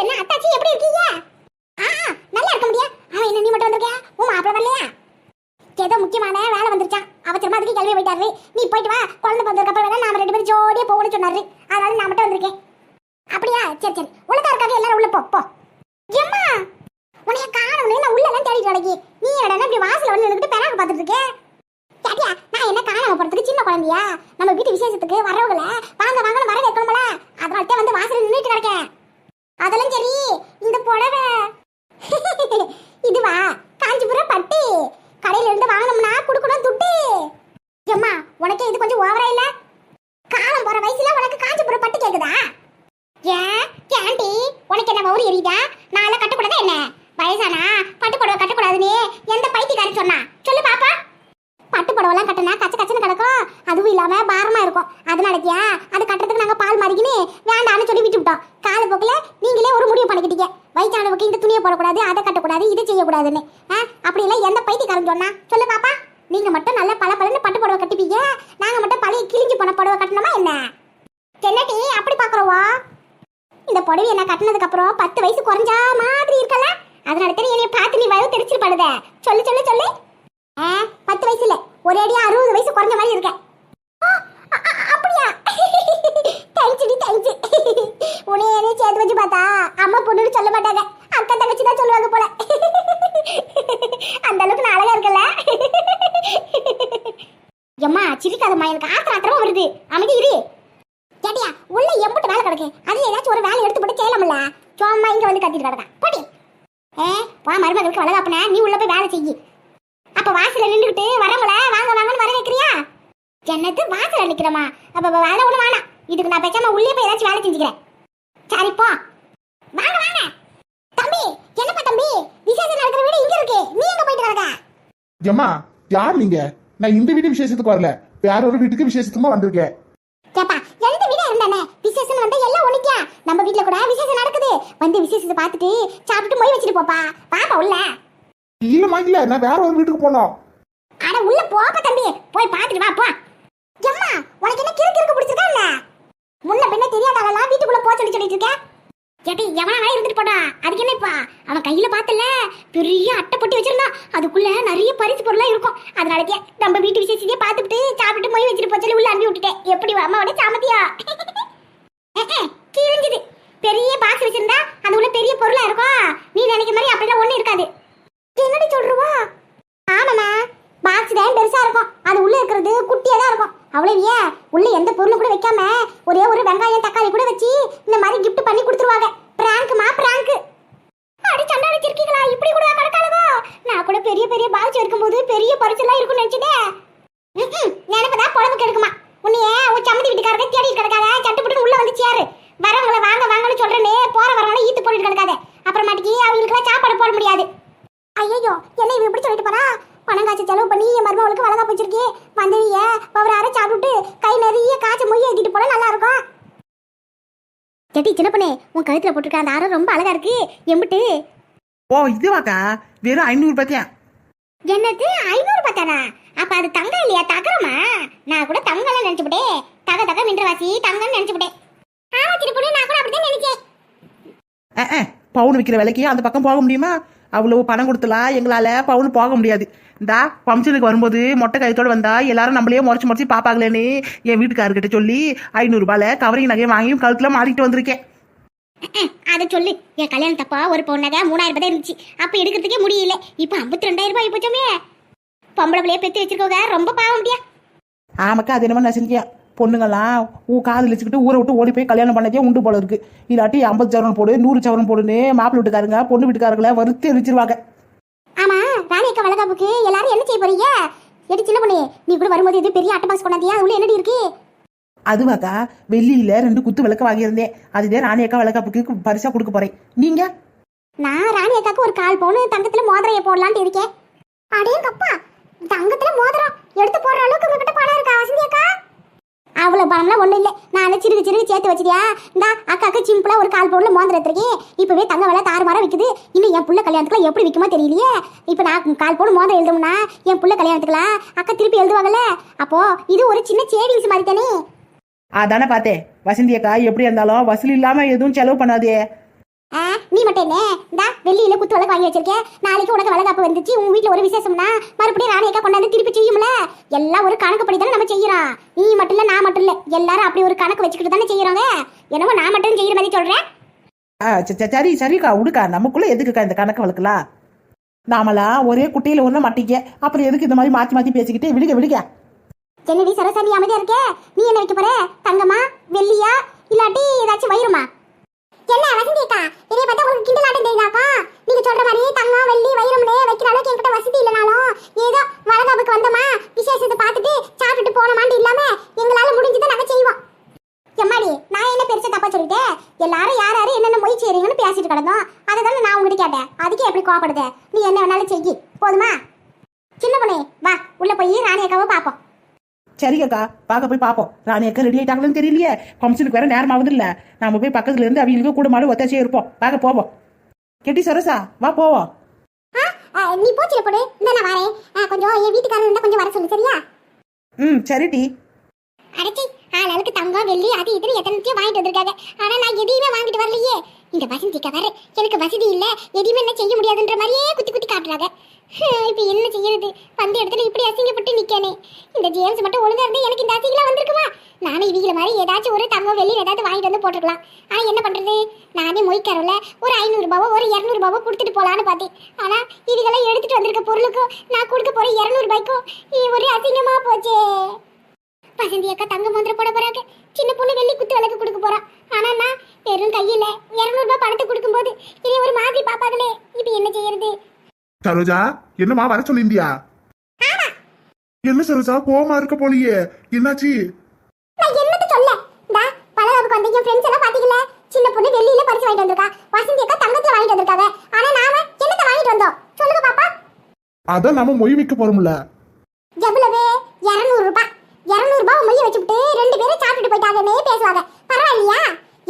என்ன அத்தாச்சி எப்படி இருக்கீங்க? ஆ நல்லா இருக்க முடியா? அவன் என்ன நீ மட்டும் வந்திருக்கியா? உன் மாப்பிள்ள வரலையா? ஏதோ முக்கியமான வேலை வந்துருச்சான் அவசரமா அதுக்கு கிளம்பி போயிட்டாரு. நீ போயிட்டு வா. குழந்தை பிறந்ததுக்கு அப்புறம் வேணா நாம ரெண்டு பேரும் ஜோடியா போகணும்னு சொன்னாரு. அதனால நான் மட்டும் வந்திருக்கேன். அப்படியா? சரி சரி. உள்ளதா இருக்காங்க எல்லாரும் உள்ள போ போ. எம்மா! உன்னைய காணவனே நான் உள்ள எல்லாம் தேடிட்டு கிடக்கி நீ என்னடா இப்படி வாசல்ல வந்து நின்னுட்டு பெறாக பார்த்துட்டு இருக்கே? கேட்டியா நான் என்ன காணாம போறதுக்கு சின்ன குழந்தையா? நம்ம வீட்டு விசேஷத்துக்கு வரவங்கள வாங்க வாங்கன்னு வர வைக்கணும்ல அதனால தான் வந்து வாசல்ல நின்னுட்டு கிடக்கேன் அதெல்லாம் சரி இந்த புடவை இதுவா காஞ்சிபுரம் பட்டு கடையில இருந்து வாங்கணும்னா குடுக்கணும் துட்டு ஏம்மா உனக்கே இது கொஞ்சம் ஓவரா இல்ல காலம் போற வயசுல உனக்கு காஞ்சிபுரம் பட்டு கேக்குதா ஏன் கேண்டி உனக்கு என்ன வவுரி எரியுதா நாளை கட்டக்கூடாதா என்ன வயசானா பட்டு புடவை கட்டக்கூடாதுன்னு எந்த பைத்தியக்காரி சொன்னா சொல்லு பாப்பா பட்டு புடவைலாம் கட்டினா கச்ச கச்சன்னு கிடக்கும் அதுவும் இல்லாம பாரமா இருக்கும் அதனாலக்கியா அது கட்டுறதுக்கு நாங்க பால் மாறிக்கின்னு வேண்டாம்னு சொல்லி விட்டு விட்டோம் கால போக்கில் நீங்களே ஒரு முடிவு பண்ணிக்கிட்டீங்க. வயசானவுக்கு இந்த துணியை போடக்கூடாது அதை கட்டக்கூடாது இதை செய்யக்கூடாதுன்னு. ஆ? அப்படி இல்லை எந்த பைத்தியக்காரன் சொன்னா? சொல்லு பாப்பா. நீங்கள் மட்டும் நல்ல பல பலன்னு பட்டு புடவை கட்டிப்பீங்க. நாங்கள் மட்டும் பழைய கிழிஞ்சு போன புடவை கட்டணுமா என்ன? என்னடி அப்படி பாக்குறோவா? இந்த புடவை என்ன கட்டினதுக்கு அப்புறம் பத்து வயசு குறைஞ்சா மாதிரி இருக்கல? அதனால தான் என்னைய பார்த்து நீ வயவு படுத. சொல்லு சொல்லு சொல்லு. ஆ பத்து வயசு இல்ல. ஒரே அடியா அறுபது வயசு குறைஞ்ச மாதிரி இருக்க. 嘿嘿嘿嘿嘿，等着你，等着。சரி போ. வாங்க வாங்க. தம்பி என்னப்பா தம்பி? விசேஷம் நடக்கிற வீடு இங்க இருக்கு. நீ எங்க போயிட்டு கிடக்க ஏம்மா யார் நீங்க? நான் இந்த வீட்டு விசேஷத்துக்கு வரல. வேற ஒரு வீட்டுக்கு விசேஷத்துக்குமா வந்திருக்கேன். கேப்பா எந்த வீடா இருந்தானே? விசேஷம் வந்தா எல்லாம் ஒண்ணுக்கியா? நம்ம வீட்ல கூட விசேஷம் நடக்குது. வந்து விசேஷத்தை பார்த்துட்டு சாப்பிட்டுட்டு மொய் வச்சுட்டு போப்பா. பாப்பா உள்ள. இல்லம்மா இல்ல. நான் வேற ஒரு வீட்டுக்கு போனோம். அட உள்ள போப்பா தம்பி. போய் பார்த்துட்டு வா போ. எம்மா உனக்கு என்ன கிறுக்கு கிறுக்கு பிடிச்சிருக்கா இல்ல? முன்ன பின்ன தெரியாதவெல்லாம் வீட்டுக்குள்ள சொல்லி சொல்லிட்டு இருக்க? கேட்டி எவனா வேலை இருந்துட்டு போடா அதுக்கு என்ன அவன் கையில பாத்துல பெரிய அட்டை பொட்டி வச்சிருந்தான் அதுக்குள்ள நிறைய பரிசு பொருளா இருக்கும். அதனாலக்கே நம்ம வீட்டு விசேஷத்தையே பார்த்துட்டு சாப்பிட்டு மொய் வச்சுட்டு போச்சு உள்ள அனுப்பி விட்டுட்டேன். எப்படி அம்மாவோட சாமத்தியா கிழிஞ்சுது. பெரிய பாக்ஸ் வச்சிருந்தா அது உள்ள பெரிய பொருளா இருக்கும் நீ நினைக்கிற மாதிரி அப்படிலாம் ஒண்ணு இருக்காது. என்னடி சொல்றவா? ஆமாமா பாக்ஸ் தான் பெருசா இருக்கும். அது உள்ள இருக்கிறது குட்டியா தான் இருக்கும். அவ்வளவு ஏன் உள்ள எந்த பொருளும் கூட வைக்காம ஒரே ஒரு வெங்காயம் தக்காளி கூட வச்சு மாதிரி gift பண்ணி கொடுத்துருவாங்க. பிராங்க்மா பிராங்க் அடி சண்டை வச்சிருக்கீங்களா இப்படி கூட கிடக்காதவோ நான் கூட பெரிய பெரிய பாதிச்சு இருக்கும்போது பெரிய பரிசெல்லாம் இருக்கும்னு நினைச்சதே நினைப்பதா குழம்புக்கு கெடுக்குமா உன்னைய உன் சம்மதி வீட்டுக்காரங்க தேடி கிடக்காத சட்டுப்பட்டு உள்ள வந்து சேரு வரவங்கள வாங்க வாங்கன்னு சொல்றேனே போற வரவங்கள ஈத்து போட்டு கிடக்காத அப்புறமாட்டிக்கு அவங்களுக்குலாம் சாப்பாடு போட முடியாது ஐயோ என்ன இவ இப்படி சொல்லிட்டு போறா பணம் காய்ச்சி செலவு பண்ணி என் மருமகளுக்கு வளகா போச்சிருக்கே வந்தவிய பவர் அரை சாப்பிட்டு கை நிறைய காய்ச்ச மொய் ஏற்றிட்டு போல நல்லா இருக்கும் செட்டி சின்ன பண்ணே உன் கழுத்துல போட்டிருக்க அந்த அரை ரொம்ப அழகா இருக்கு. எம்பிட்டு. ஓ இதுவாக்கா வெறும் ஐநூறு பத்தியா என்னது? ஐநூறு பத்தானா அப்ப அது தங்கம் இல்லையா? தகரமா? நான் கூட தங்கம்ல நினைச்சுட்டே தக தக மின்றவாசி தங்கம்னு நினைச்சுட்டேன் ஆமா திருப்பி நான் கூட அப்படிதான் நினைச்சேன். பவுன் விற்கிற விலைக்கு அந்த பக்கம் போக முடியுமா? அவ்வளவு பணம் கொடுத்தலாம் எங்களால பவுன் போக முடியாது. இந்தா ஃபங்க்ஷனுக்கு வரும்போது மொட்டை கயத்தோட வந்தா எல்லாரும் நம்மளே முறைச்சு முறைச்சு பாப்பாங்களேன்னு என் வீட்டுக்காரர்கிட்ட சொல்லி ஐநூறு ரூபாயில கவரிங் நகையை வாங்கி கழுத்துல மாட்டிட்டு வந்திருக்கேன். அதை சொல்லு. என் கல்யாணம் தப்பா ஒரு பொண்ணக மூணாயிரம் ரூபாய் இருந்துச்சு. அப்ப எடுக்கிறதுக்கே முடியல. இப்ப ஐம்பத்தி ரெண்டாயிரம் ரூபாய் போச்சோமே. பொம்பளை பிள்ளைய பெத்து வச்சிருக்கோங்க ரொம்ப பாவம் முடியா ஆமாக்கா அது என்னமோ நசிஞ்சியா பொண்ணுங்களாம் ஊ காதில் வச்சுக்கிட்டு ஊரை விட்டு ஓடி போய் கல்யாணம் பண்ணதே உண்டு போல இருக்கு. இல்லாட்டி ஐம்பது சவரன் போடு நூறு சவரன் போடுன்னு மாப்பிள்ளை வீட்டுக்காரங்க பொண்ணு வீட்டுக்காரங்களை வறுத்து எரிச்சிருவாங்க. ஆமா ராணி அக்கா வளகாப்புக்கு எல்லாரும் என்ன செய்ய போறீங்க? எடி சின்ன பொண்ணு நீ கூட வரும்போது இது பெரிய அட்டை பாக்ஸ் கொண்டாந்தியா? உள்ள என்னடி இருக்கு? அதுவாக்கா வெள்ளியில ரெண்டு குத்து விளக்கு வாங்கியிருந்தேன். அதுவே ராணி அக்கா விளக்காப்புக்கு பரிசா கொடுக்க போறேன். நீங்க? நான் ராணி அக்காக்கு ஒரு கால் பவுன் தங்கத்துல மோதிரைய போடலான்ட்டு இருக்கேன். அடேங்கப்பா தங்கத்துல மோதிரம் எடுத்து போடுற அளவுக்கு உங்ககிட்ட பணம் இருக்கா வசந்தி அவ்வளோ பணம்லாம் ஒன்றும் இல்லை. நான் சிறுகு சிறுகு சேர்த்து வச்சிட்டியா? இந்த அக்காக்கு சிம்பிளாக ஒரு கால் பவுனில் மோந்திரம் எடுத்துருக்கேன் இப்போவே தங்க விலை தாறுமாறாக விற்குது இன்னும் என் புள்ள கல்யாணத்துக்குலாம் எப்படி விற்குமோ தெரியலையே. இப்போ நான் கால் பவுன் மோந்திரம் எழுதணும்னா என் புள்ள கல்யாணத்துக்குலாம் அக்கா திருப்பி எழுதுவாங்கல்ல? அப்போது இது ஒரு சின்ன சேவிங்ஸ் மாதிரி தானே. அதானே பார்த்தேன். வசந்தி அக்கா எப்படி இருந்தாலும் வசூல் இல்லாமல் எதுவும் செலவு பண்ணாதே. ஆ, நீ மட்டும் என்ன? இந்தா வெள்ளியில குத்து விளக்கு வாங்கி வச்சிருக்கேன் நாளைக்கு உனக்கு வளகாப்பு வந்துச்சு. உன் வீட்ல ஒரு விசேஷம்னா மறுபடியும் ராணியக்கா கொண்டாந்து திருப்பி செய்யும்ல? எல்லாம் ஒரு கணக்கு படி தானே நம்ம செய்யறோம். நீ மட்டும் இல்ல நான் மட்டும் இல்ல. எல்லாரும் அப்படி ஒரு கணக்கு வச்சுக்கிட்டு தானே செய்யறாங்க. என்னமோ நான் மட்டும் செய்யற மாதிரி சொல்றேன். ஆ சரி சரிக்கா உடுக்கா. நமக்குள்ள எதுக்குக்கா இந்த கணக்கு வழக்கலாம் நாமெல்லாம் ஒரே குட்டையில ஒண்ணு மாட்டிக்க. அப்புறம் எதுக்கு இந்த மாதிரி மாத்தி மாத்தி பேசிக்கிட்டு? விடுங்க விடுங்க. என்னடி சரசரி அமைதியா இருக்கே? நீ என்ன வைக்க போற? தங்கமா? வெள்ளியா? இல்லாட்டி ஏதாச்சும் வயிறுமா என்ன வசந்தி அக்கா இதை பார்த்தா உங்களுக்கு கிண்டலாட்டம் தெரியுதாக்கா நீங்க சொல்ற மாதிரி தங்கம் வெள்ளி வைரம்னே வைக்கிற அளவுக்கு என்கிட்ட வசதி இல்லைனாலும் ஏதோ வளகாப்புக்கு வந்தோமா விசேஷத்தை பார்த்துட்டு சாப்பிட்டுட்டு போனோமான்னு இல்லாம எங்களால முடிஞ்சதை நாங்க செய்வோம் எம்மாடி நான் என்ன பெருசா தப்பா சொல்லிட்டேன் எல்லாரும் யார் யாரு என்னென்ன மொய் செய்றீங்கன்னு பேசிட்டு கிடந்தோம் அதை தானே நான் உங்ககிட்ட கேட்டேன் அதுக்கே எப்படி கோவப்படுத நீ என்ன வேணாலும் செய்யி போதுமா சின்ன பொண்ணே வா உள்ள போய் ராணி அக்காவை பார்ப்போம் சரிங்கக்கா பார்க்க போய் பார்ப்போம் ராணி அக்கா ரெடி ஆயிட்டாங்கன்னு தெரியலையே. ஃபங்க்ஷனுக்கு வேற நேரம் ஆகுது இல்ல நாம போய் பக்கத்துல இருந்து அவங்களுக்கு கூட மாடு ஒத்தாச்சே இருப்போம். பார்க்க போவோம். கெட்டி சரசா வா போவோம். நீ போச்சுல போடு இந்த நான் வரேன். கொஞ்சம் என் வீட்டுக்காரர் இருந்தா கொஞ்சம் வர சொல்லு சரியா? ம் சரிடி அடைச்சி. ஆளாளுக்கு தங்கம் வெள்ளி அது இதுன்னு எத்தனைத்தையும் வாங்கிட்டு வந்திருக்காங்க. ஆனால் நான் எதையுமே வாங்கிட்டு வரலையே. இந்த வசந்திக்கா வேற எனக்கு வசதி இல்லை. எதையுமே என்ன செய்ய முடியாதுன்ற மாதிரியே குத்தி குத்தி காட்டுறாங்க. இப்போ என்ன செய்யறது? வந்த இடத்துல இப்படி அசிங்கப்பட்டு நிற்கனே இந்த ஜேம்ஸ் மட்டும் ஒழுங்கா இருந்து எனக்கு இந்த அசிங்கலாம் வந்திருக்குமா? நானும் இவங்கள மாதிரி ஏதாச்சும் ஒரு தங்கம் வெள்ளி ஏதாவது வாங்கிட்டு வந்து போட்டுருக்கலாம். ஆனால் என்ன பண்ணுறது நானே மொய்க்காரல ஒரு ஐநூறுரூபாவோ ஒரு இரநூறுபாவோ கொடுத்துட்டு போகலான்னு பார்த்தேன். ஆனால் இதுகெல்லாம் எடுத்துகிட்டு வந்திருக்க பொருளுக்கும் நான் கொடுக்க போகிற இரநூறுபாய்க்கும் ஒரே இது போச்சே. வசந்தி அக்கா தங்க மந்திரம் போட போறாங்க. சின்ன பொண்ணு வெள்ளி குத்து விளக்கு கொடுக்க போறா. ஆனா நான் வெறும் கையில இருநூறு ரூபாய் பணத்தை கொடுக்கும்போது இனி ஒரு மாதிரி பாப்பாங்களே இப்ப என்ன செய்யறது? சரோஜா என்னம்மா வர சொல்லிந்தியா என்ன சரோஜா கோவமா இருக்க போலியே. என்னாச்சு? நான் என்னது சொல்ல? இந்தா பலகாப்புக்கு வந்த என் ஃப்ரெண்ட்ஸ் எல்லாம் பாத்தீங்கல்ல? சின்ன பொண்ணு வெள்ளியில பரிசு வாங்கிட்டு வந்திருக்கா. வசந்தி அக்கா தங்கத்துல வாங்கிட்டு வந்திருக்காங்க. ஆனா நாம என்னத்தை வாங்கிட்டு வந்தோம்? சொல்லுங்க பாப்பா. அதான் நாம மொய் வைக்க போறோம்ல எவ்வளவு இருநூறு ரூபாய் இருநூறு ரூபாய் மொய்ய வச்சுட்டு ரெண்டு பேரும் சாப்பிட்டுட்டு போயிட்டாங்கன்னே பேசுவாங்க பரவாயில்லையா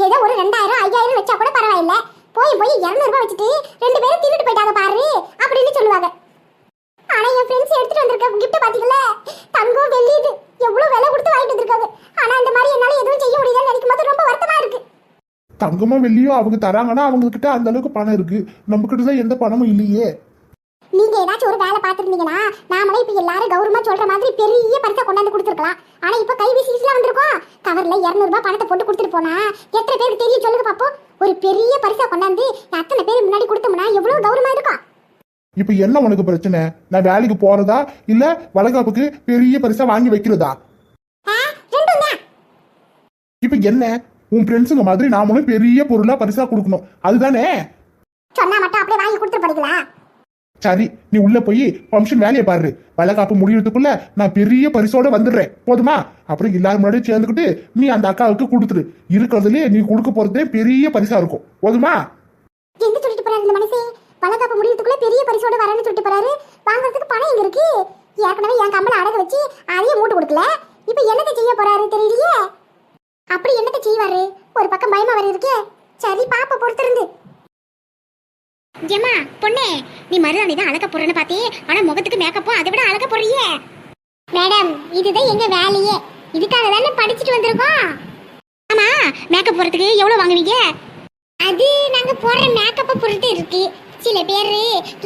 ஏதோ ஒரு ரெண்டாயிரம் ஐயாயிரம் வச்சா கூட பரவாயில்ல போய் போய் இருநூறு ரூபாய் வச்சுட்டு ரெண்டு பேரும் தின்னுட்டு போயிட்டாங்க பாரு அப்படின்னு சொல்லுவாங்க ஆனா என் ஃப்ரெண்ட்ஸ் எடுத்துட்டு வந்திருக்க கிஃப்ட் பாத்தீங்களா தங்கம் வெள்ளி இது எவ்வளவு விலை கொடுத்து வாங்கிட்டு வந்திருக்காங்க ஆனா இந்த மாதிரி என்னால எதுவும் செய்ய முடியலன்னு நினைக்கும் போது ரொம்ப வருத்தமா இருக்கு தங்கமோ வெள்ளியோ அவங்க தராங்கன்னா அவங்க கிட்ட அந்த அளவுக்கு பணம் இருக்கு. நம்ம கிட்ட தான் எந்த பணமும் இல்லையே. நீங்க ஏதாச்சும் ஒரு வேலை பார்த்துருந்தீங்கன்னா நாமளே இப்ப எல்லாரும் கௌரவமா சொல்ற மாதிரி பெரிய பரிசா கொண்டாந்து கொடுத்துருக்கலாம். ஆனா இப்ப கை வீசிலாம் வந்திருக்கோம். கவர்ல 200 ரூபாய் பணத்தை போட்டு கொடுத்துட்டு போனா எத்தனை பேருக்கு தெரியும் சொல்லுங்க பாப்போம். ஒரு பெரிய பரிசா கொண்டாந்து அத்தனை பேர் முன்னாடி கொடுத்தோம்னா எவ்வளவு கௌரவமா இருக்கும்? இப்ப என்ன உனக்கு பிரச்சனை? நான் வேலைக்கு போறதா? இல்ல வளகாப்புக்கு பெரிய பரிசா வாங்கி வைக்கிறதா? இப்ப என்ன? உன் ஃப்ரெண்ட்ஸுங்க மாதிரி நாமளும் பெரிய பொருளா பரிசா கொடுக்கணும். அதுதானே? சொன்னா மட்டும் அப்படியே வாங்கி கொடுத்துட்டு போறீங்களா? சரி நீ உள்ள போய் ஃபங்க்ஷன் வேலையை பாரு. வளகாப்பு முடியறதுக்குள்ள நான் பெரிய பரிசோட வந்துடுறேன். போதுமா? அப்புறம் எல்லாரும் முன்னாடியும் சேர்ந்துக்கிட்டு நீ அந்த அக்காவுக்கு கொடுத்துரு. இருக்கிறதுலே நீ கொடுக்க போறதே பெரிய பரிசா இருக்கும். போதுமா? எங்க சொல்லிட்டு போறாரு இந்த மனசே வளகாப்பு முடியறதுக்குள்ள பெரிய பரிசோட வரேன்னு சொல்லிட்டு போறாரு. வாங்குறதுக்கு பணம் எங்க இருக்கு? ஏற்கனவே என் கம்பளை அடகு வச்சு அதையும் மூட்டு கொடுக்கல. இப்ப என்னத்தை செய்ய போறாரு தெரியலையே? அப்படி என்னத்தை செய்வாரு? ஒரு பக்கம் பயமா வர இருக்கே சரி பாப்ப பொறுத்திருந்து. ஏமா பொண்ணே நீ மருதாணி தான் அழக போறேன்னு பாத்தே ஆனா முகத்துக்கு மேக்கப்பும் அதை விட அழக போறியே மேடம் இதுதான் எங்க வேலையே. இதுக்காக தானே படிச்சுட்டு வந்திருக்கோம். ஆமா மேக்கப் போறதுக்கு எவ்வளவு வாங்குவீங்க? அது நாங்க போடுற மேக்கப்பை பொறுத்து இருக்கு. சில பேர்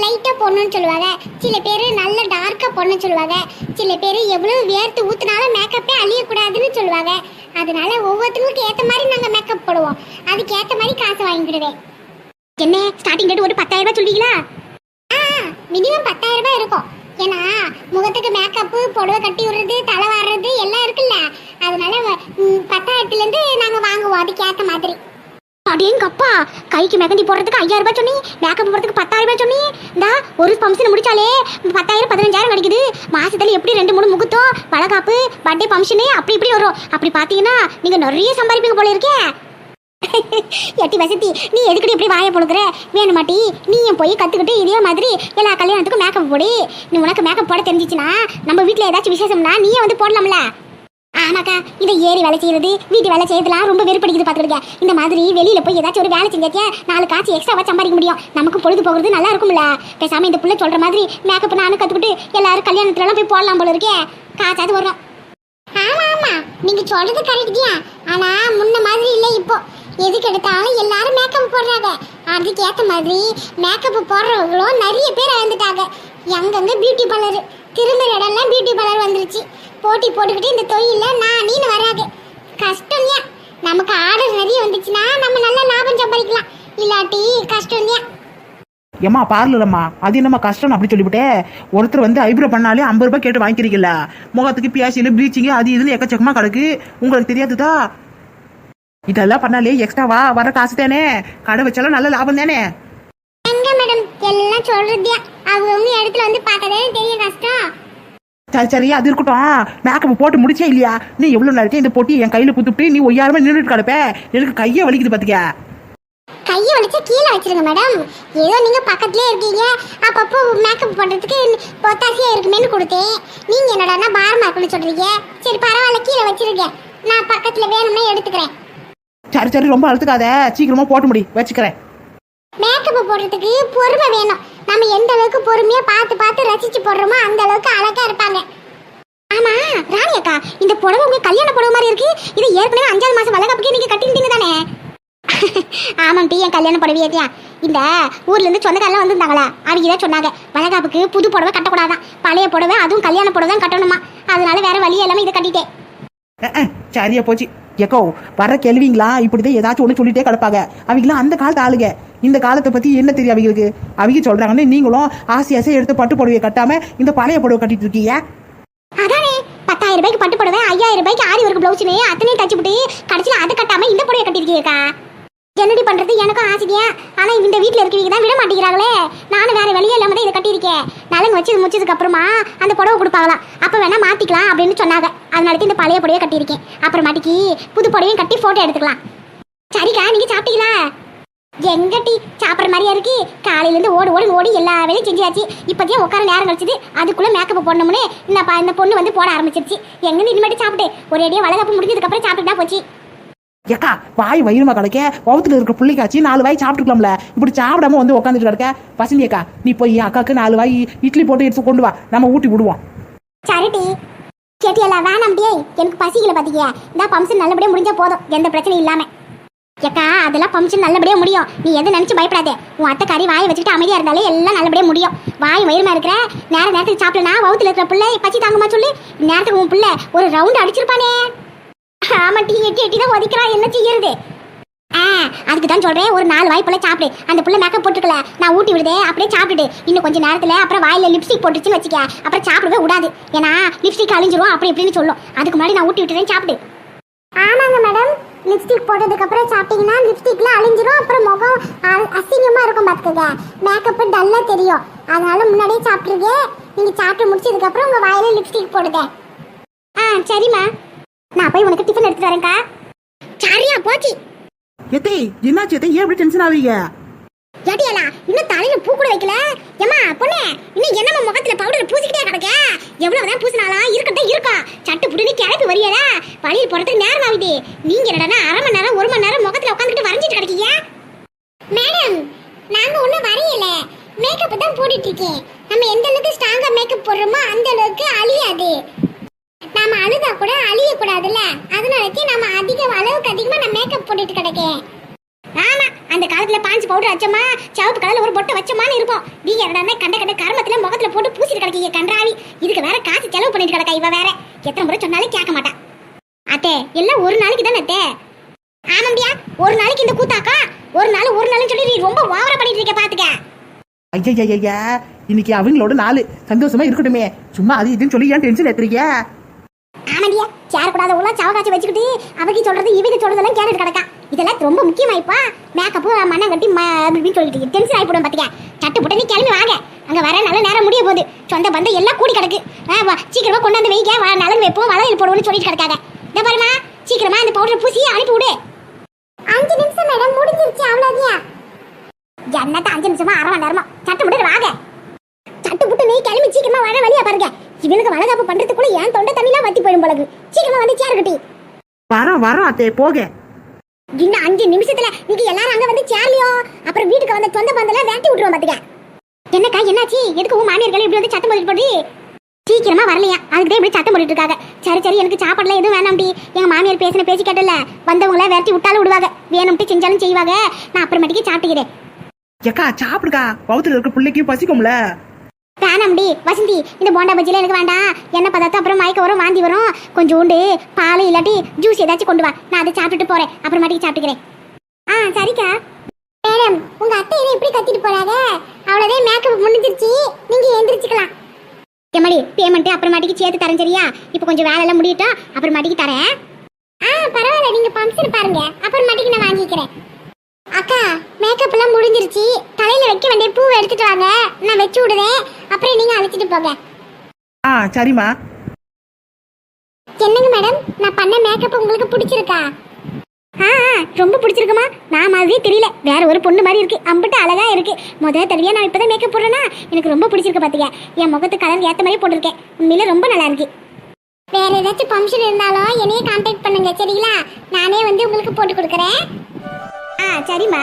லைட்டா போடணும்னு சொல்லுவாங்க. சில பேர் நல்ல டார்க்கா போடணும்னு சொல்லுவாங்க. சில பேர் எவ்வளவு வேர்த்து ஊத்துனாலும் மேக்கப்பே அழியக்கூடாதுன்னு சொல்லுவாங்க. அதனால ஒவ்வொருத்தவங்களுக்கு ஏத்த மாதிரி நாங்க மேக்கப் போடுவோம். அதுக்கு ஏத்த மாதிரி காசு வாங்கிக்கிடுவேன். என்ன? ஸ்டார்டிங் ரேட் ஒரு பத்தாயிரம் ரூபாய் ஆ மினிமம் பத்தாயிரம் ரூபாய் இருக்கும். ஏன்னா முகத்துக்கு மேக்கப்பு புடவை கட்டி விடுறது தலை வாடுறது எல்லாம் இருக்குல்ல. அதனால பத்தாயிரத்துலேருந்து பத்தாயிரத்துல இருந்து நாங்க வாங்குவோம். அதுக்கு ஏத்த மாதிரி. அடேங்கப்பா கைக்கு மெகந்தி போடுறதுக்கு ஐயாயிரம் ரூபாய் சொன்னி மேக்கப் போடுறதுக்கு பத்தாயிரம் ரூபாய் சொன்னி. இந்த ஒரு ஃபங்க்ஷன் முடிச்சாலே பத்தாயிரம் பதினஞ்சாயிரம் கிடைக்குது. மாசத்துல எப்படி ரெண்டு மூணு முகூர்த்தம் வளகாப்பு பர்த்டே ஃபங்க்ஷனு அப்படி இப்படி வரும். அப்படி பாத்தீங்கன்னா நீங்க நிறைய சம்பாதிப்பீங்க போல இருக்கே. எட்டி வசதி நீ எதுக்கடி இப்படி வாயை பொழுதுற வேணுமாட்டி நீயும் போய் கத்துக்கிட்டு இதே மாதிரி எல்லா கல்யாணத்துக்கும் மேக்கப் போடு. நீ உனக்கு மேக்கப் போட தெரிஞ்சிச்சுன்னா நம்ம வீட்டில் ஏதாச்சும் விசேஷம்னா நீயே வந்து போடலாம்ல. ஆமாக்கா இதை ஏறி வேலை செய்யறது வீட்டு வேலை செய்யறதுலாம் ரொம்ப வெறுப்படிக்குது பார்த்துக்கிடுங்க இந்த மாதிரி வெளியில போய் ஏதாச்சும் ஒரு வேலை செஞ்சாச்சே நாலு காசு எக்ஸ்ட்ராவா சம்பாதிக்க முடியும். நமக்கு பொழுது போகிறது நல்லா இருக்கும்ல. பேசாம இந்த பிள்ளை சொல்ற மாதிரி மேக்கப் நானும் கத்துக்கிட்டு எல்லாரும் கல்யாணத்துலலாம் போய் போடலாம் போல இருக்கே. காசாவது வரும் ஆமா ஆமா. நீங்க சொல்றது கரெக்ட் தான் ஆனா முன்ன மாதிரி இல்ல இப்போ. எதுக்கு எடுத்தாலும் எல்லாரும் மேக்கப் போடுறாங்க. அதுக்கேத்த மாதிரி மேக்கப் போடுறவங்களும் நிறைய பேர் இறந்துட்டாங்க. எங்கெங்க பியூட்டி பார்லர் திரும்ப இடம்லாம் பியூட்டி பார்லர் வந்துருச்சு. போட்டி போட்டுக்கிட்டு இந்த தொழில நான் நீனு வராது. கஷ்டம் தான் நமக்கு ஆர்டர் நிறைய வந்துச்சுன்னா நம்ம நல்ல லாபம் சம்பாதிக்கலாம். இல்லாட்டி கஷ்டம் தான் ஏம்மா பார்லரம்மா அது என்னம்மா கஷ்டம் அப்படி சொல்லிவிட்டே? ஒருத்தர் வந்து ஐப்ரோ பண்ணாலே ஐம்பது ரூபாய் கேட்டு வாங்கிக்கிறீங்கள முகத்துக்கு பியாசியில் ப்ளீச்சிங் அது இதுன்னு எக்கச்சக்கமா கிடக்கு. உங்களுக்கு தெரியாதுதா? இதெல்லாம் பண்ணாலே எக்ஸ்ட்ராவா வர காசு தானே? கடை வச்சாலும் நல்ல லாபம் தானே? எங்க மேடம் எல்லாம் சொல்றதே அவங்க இடத்துல வந்து பார்க்கதே தெரியும் கஷ்டம். சரி சரி அது இருக்கட்டும். மேக்கப் போட்டு முடிச்சே இல்லையா? நீ எவ்வளவு நேரத்தையும் இந்த போட்டி? என் கையில குத்துட்டு நீ ஒய்யாரமா நின்றுட்டு கிடப்ப. எனக்கு கையை வலிக்குது பாத்துக்க. கையை வலிச்சு கீழே வச்சிருங்க மேடம் ஏதோ நீங்க பக்கத்துலயே இருக்கீங்க. அப்பப்போ மேக்கப் பண்றதுக்கு பொத்தாசியா இருக்குமேன்னு கொடுத்தேன். நீங்க என்னடான்னா பாரமா இருக்குன்னு சொல்றீங்க. சரி பரவாயில்ல கீழே வச்சிருங்க. நான் பக்கத்துல வேணும்னா எடுத்துக்கிறேன். சரி சரி ரொம்ப அழுத்துக்காத. சீக்கிரமா போட்டு முடி. வச்சுக்கிறேன். மேக்கப் போடுறதுக்கு பொறுமை வேணும். நம்ம எந்த அளவுக்கு பொறுமையா பார்த்து பார்த்து ரசிச்சு போடுறோமோ அந்த அளவுக்கு அழகா இருப்பாங்க. ஆமா ராணி அக்கா இந்த புடவை உங்க கல்யாண புடவை மாதிரி இருக்கு. இது ஏற்கனவே அஞ்சாவது மாசம் வளகாப்புக்கே நீங்க கட்டிட்டீங்க தானே? ஆமாம் டீ என் கல்யாண புடவையா இந்த ஊர்ல இருந்து சொந்தக்காரெல்லாம் வந்திருந்தாங்களா? அவங்க தான் சொன்னாங்க வளகாப்புக்கு புது புடவை கட்டக்கூடாதான். பழைய புடவை அதுவும் கல்யாண புடவை தான் கட்டணுமா? அதனால வேற வழி எல்லாமே இதை கட்டிட்டேன். சரியா போச்சு. எக்கோ வர கேள்விங்களா? இப்படிதான் ஏதாச்சும் ஒன்று சொல்லிட்டே கிடப்பாங்க. அவங்களாம் அந்த காலத்து ஆளுங்க. இந்த காலத்தை பத்தி என்ன தெரியும் அவங்களுக்கு? அவங்க சொல்றாங்கன்னு நீங்களும் ஆசை ஆசை எடுத்து பட்டு புடவையை கட்டாம இந்த பழைய புடவை கட்டிட்டு இருக்கீங்க. அதானே பத்தாயிரம் ரூபாய்க்கு பட்டு புடவை ஐயாயிரம் ரூபாய்க்கு ஆரி ஒரு பிளவுஸ்னு அத்தனையும் தச்சு விட்டு கடைசியில் அதை கட்டாம இந்த புடவை கட்டிருக்கீங்கக்கா என்னடி பண்றது? எனக்கும் ஆசையா ஆனா இந்த வீட்டில் இருக்கிறவங்க தான் விட மாட்டேங்கிறாங்களே. நானும் வேற வழியே இல்லாம தான் இதை கட்டியிருக்கேன். நலங்கு வச்சு இது முடிச்சதுக்கு அப்புறமா அந்த புடவை கொடுப்பாங்களாம். அப்ப வேணா மாத்திக்கலாம் அப்படின்னு சொன்னாங்க. அதனால இந்த பழைய புடவையை கட்டியிருக்கேன். அப்புறமாட்டிக்கு புது புடவையும் கட்டி போட்டோ எடுத்துக்கலாம். சரிக்கா நீங்க சாப்பிட்டீங்களா? எங்க டீ சாப்பிட்ற மாதிரியா இருக்கு? காலையில இருந்து ஓடி ஓடி ஓடி எல்லா வேலையும் செஞ்சாச்சு. இப்போதையும் உட்கார நேரம் கழிச்சது. அதுக்குள்ள மேக்கப் போடணும்னு ப- இந்த பொண்ணு வந்து போட ஆரம்பிச்சிருச்சு. எங்கன்னு இனிமேட்டு சாப்பிட்டு ஒரு அடியே வளகாப்பு முடிஞ்சதுக்கு அப்புறம் சாப்பிட்டுட்டா போச்சு. ஏக்கா வாய் வயிறுமா கிடக்க வவுத்துல இருக்கிற பிள்ளைக்காச்சு நாலு வாய் சாப்பிட்டுக்கலாம்ல இப்படி சாப்பிடாம வந்து உட்காந்துட்டு கிடக்க? பசங்க அக்கா நீ போய் அக்காக்கு நாலு வாய் இட்லி போட்டு எடுத்து கொண்டு வா. நம்ம ஊட்டி விடுவோம். சரி டீ கேட்டியல வேணாம் டே எனக்கு பசிக்கல பாத்தீங்க இந்த பம்சன் நல்லபடியா முடிஞ்சா போதும். எந்த பிரச்சனையும் இல்லாம. ஏக்கா அதெல்லாம் ஃபங்க்ஷன் நல்லபடியாக முடியும். நீ எதை நினச்சி பயப்படாத. உன் அத்தை கறி வாயை வச்சுக்கிட்டு அமைதியாக இருந்தாலே எல்லாம் நல்லபடியாக முடியும். வாய் வயிறுமா இருக்கிற நேர நேரத்துக்கு நான் வகுத்துல இருக்கிற பிள்ளை பச்சி தாங்கம்மா சொல்லி. நேரத்துக்கு உன் பிள்ளை ஒரு ரவுண்டு அடிச்சிருப்பானே. ஆமா டீ எட்டி எட்டி தான் ஒதிக்கிறா என்ன செய்யறது? ஆ அதுக்கு தான் சொல்கிறேன் ஒரு நாலு வாய் போல சாப்பிடு. அந்த புள்ள மேக்கப் போட்டுக்கல நான் ஊட்டி விடுதே. அப்படியே சாப்பிட்டுடு. இன்னும் கொஞ்சம் நேரத்தில் அப்புறம் வாயில் லிப்ஸ்டிக் போட்டுச்சுன்னு வச்சுக்க. அப்புறம் சாப்பிடவே விடாது. ஏன்னா லிப்ஸ்டிக் அழிஞ்சிரும். அப்படி இப்படின்னு சொல்லும். அதுக்கு முன்னாடி நான் ஊட்டி விட்டுறேன். சாப்பிடு. ஆமாங்க மேடம் லிப்ஸ்டிக் போட்டதுக்கப்புறம் சாப்பிட்டீங்கன்னா லிப்ஸ்டிக்ல அழிஞ்சிரும். அப்புறம் முகம் அசிங்கமாக இருக்கும் பார்த்துக்கங்க. மேக்கப் டல்லாக தெரியும். அதனால முன்னாடியே சாப்பிட்டுருங்க. நீங்கள் சாப்பிட்டு முடிச்சதுக்கப்புறம் உங்கள் வாயில் லிப்ஸ்டிக் போடுங்க. ஆ சரிம்மா. நான் போய் உனக்கு டிஃபன் எடுத்துட்டு வரேன்க்கா. சரியா போச்சு. எத்தை என்னாச்சு எத்தை? ஏன் இப்படி டென்ஷன் ஆவீங்க ஏடியலா இன்னும் தலையில பூ கூட வைக்கல. ஏமா பொண்ணு இன்னும் என்னமா முகத்துல பவுடர் பூசிக்கிட்டே கிடக்க? எவ்வளவுதான் பூசினாலும் இருக்கட்டும் இருக்கும் சட்டு புட்டுன்னு கிளப்பி வரியல வழியில் போறதுக்கு நேரம் ஆகுது. நீங்க என்னடா அரை மணி நேரம் ஒரு மணி நேரம் முகத்துல உட்காந்துட்டு வரைஞ்சிட்டு கிடக்கீங்க? மேடம் நாங்க ஒண்ணும் வரையல. மேக்கப் தான் போட்டுட்டு இருக்கேன் நம்ம எந்த அளவுக்கு ஸ்ட்ராங்கா மேக்கப் போடுறோமோ அந்த அளவுக்கு அழியாது. நாம அழுதா கூட அழிய கூடாதுல்ல அதனாலதான் நம்ம அதிக அளவுக்கு அதிகமா நான் மேக்கப் போட்டுட்டு கிடக்கேன். ஆமா அந்த காலத்துல பாஞ்சு பவுடர் வச்சோமா சிவப்பு கலர்ல ஒரு பொட்டை வச்சோமான்னு இருப்போம். நீங்க என்னடா கண்ட கண்ட கருமத்துல முகத்துல போட்டு பூசிட்டு கிடக்கீங்க கன்றாவி. இதுக்கு வேற காசு செலவு பண்ணிட்டு கிடக்கா இவ வேற. எத்தனை முறை சொன்னாலும் கேட்க மாட்டா. அத்தே எல்லாம் ஒரு நாளைக்கு தானே அத்தே? ஆமாண்டியா ஒரு நாளைக்கு இந்த கூத்தாக்கா? ஒரு நாள் ஒரு நாள்னு சொல்லி நீ ரொம்ப ஓவரா பண்ணிட்டு இருக்க பாத்துக்க. ஐயா இன்னைக்கு அவங்களோட நாள். சந்தோஷமா இருக்கட்டுமே. சும்மா அது இதுன்னு சொல்லி ஏன் டென்ஷன் ஏத்துறீங்க ஆமாண்டியா சேரக்கூடாத உள்ள சவகாட்சி வச்சுக்கிட்டு அவங்க சொல்றது இவங்க சொல்றதெல்லாம் கேட்டுட்டு கிடக்கா. இதெல்லாம் ரொம்ப முக்கியமாயிப்பா. மேக்கப்பு மண்ணம் கட்டி அப்படின்னு சொல்லிட்டு டென்ஷன் ஆகி போடும் பாத்துக்க சட்டு புட்டு நீ கிளம்பி வாங்க. அங்கே வர நல்ல நேரம் முடிய போகுது. சொந்த பந்தம் எல்லாம் கூடி கிடக்கு. ஆ, வா, கொண்டாந்து வைங்க. நலங்கு வைப்போம் வளையல் போடுவோம்னு சொல்லிட்டு கிடக்காங்க இந்த பாருமா சீக்கிரமா இந்த பவுடர் பூசி அனுப்பி விடு. அஞ்சு நிமிஷம் மேடம் முடிஞ்சிருச்சு. அவ்வளோதியா என்னத்த அஞ்சு நிமிஷமா அரை மணி நேரமா? சட்டு புட்டு வாங்க. சட்டு புட்டு நீ கிளம்பி சீக்கிரமா வர வழியா பாருங்க. இவனுக்கு வளகாப்பு பண்றதுக்குள்ள ஏன் தொண்டை தண்ணிலாம் வத்தி போயிடும் போலக்கு. சீக்கிரமா வந்து சேர் கட்டி. வரோம் வரோம் அத்தே போக. இன்னும் அஞ்சு நிமிஷத்துல நீங்க எல்லாரும் அங்க வந்து சேர்லியோ? அப்புறம் வீட்டுக்கு வந்த சொந்த பந்தல வேட்டி விட்டுருவோம் பாத்துக்க. என்னக்கா என்னாச்சு? எதுக்கு உன் மாமியார்கள் இப்படி வந்து சத்தம் போட்டுட்டு போடி சீக்கிரமா வரலையா? அதுக்கு தான் இப்படி சத்தம் போட்டுட்டு இருக்காங்க. சரி சரி எனக்கு சாப்பாடுலாம் எதுவும் வேணாம்டி எங்க மாமியார் பேசின பேச்சு கேட்டல. வந்தவங்கள வேட்டி விட்டாலும் விடுவாங்க. வேணும்ட்டு செஞ்சாலும் செய்வாங்க. நான் அப்புறமேட்டுக்கு சாப்பிட்டுக்கிறேன். ஏக்கா சாப்பிடுக்கா. பௌத்துல இருக்க பிள்ளைக்கும் பசிக்கும்ல. வேணாம்டி வசந்தி இந்த போண்டா பஜ்ஜில எனக்கு வேண்டாம். என்ன பதார்த்தம் அப்புறம் மயக்க வரும் வாந்தி வரும் கொஞ்சோண்டு பால் இல்லாட்டி ஜூஸ் ஏதாச்சும் கொண்டு வா. நான் அதை சாப்பிட்டுட்டு போறேன். அப்புறமாட்டிக்கு சாப்பிட்டுக்கிறேன். ஆ சரிக்கா. மேடம் உங்க அத்தை என்ன இப்படி கத்திட்டு போறாங்க? அவ்வளவுதான் மேக்கப் முடிஞ்சிருச்சு. நீங்க எந்திரிச்சுக்கலாம். எம்மாடி பேமெண்ட் அப்புறமாட்டிக்கு சேர்த்து தரேன் சரியா? இப்போ கொஞ்சம் வேலையெல்லாம் முடியட்டும் முடியட்டும் அப்புறமாட்டிக்கு தரேன். ஆ பரவாயில்ல. நீங்க ஃபங்க்ஷன் பாருங்க. அப்புறமாட்டிக்கு நான் வாங்கிக்கிறேன். அக்கா மேக்கப் எல்லாம் முடிஞ்சிருச்சு. தலையில வைக்க வேண்டிய பூவை எடுத்துட்டு வாங்க. நான் வச்சு விடுதேன் அப்புறம் நீங்க அழைச்சிட்டு போங்க. ஆ சரிம்மா. என்னங்க மேடம்? நான் பண்ண மேக்கப் உங்களுக்கு பிடிச்சிருக்கா? ஆ ஆ, ரொம்ப பிடிச்சிருக்குமா? நான் மாதிரி தெரியல. வேற ஒரு பொண்ணு மாதிரி இருக்கு. அம்பிட்டு அழகா இருக்கு. முதல் தடவையா நான் இப்பதான் மேக்கப் போடுறேன்னா எனக்கு ரொம்ப பிடிச்சிருக்கு பாத்துக்க என் முகத்து கலர் ஏத்த மாதிரி போட்டிருக்கேன். உண்மையில ரொம்ப நல்லா இருக்கு. வேற ஏதாச்சும் ஃபங்க்ஷன் இருந்தாலும் என்னையே கான்டாக்ட் பண்ணுங்க சரிங்களா? நானே வந்து உங்களுக்கு போட்டு கொடுக்குறேன். ஆ சரிம்மா.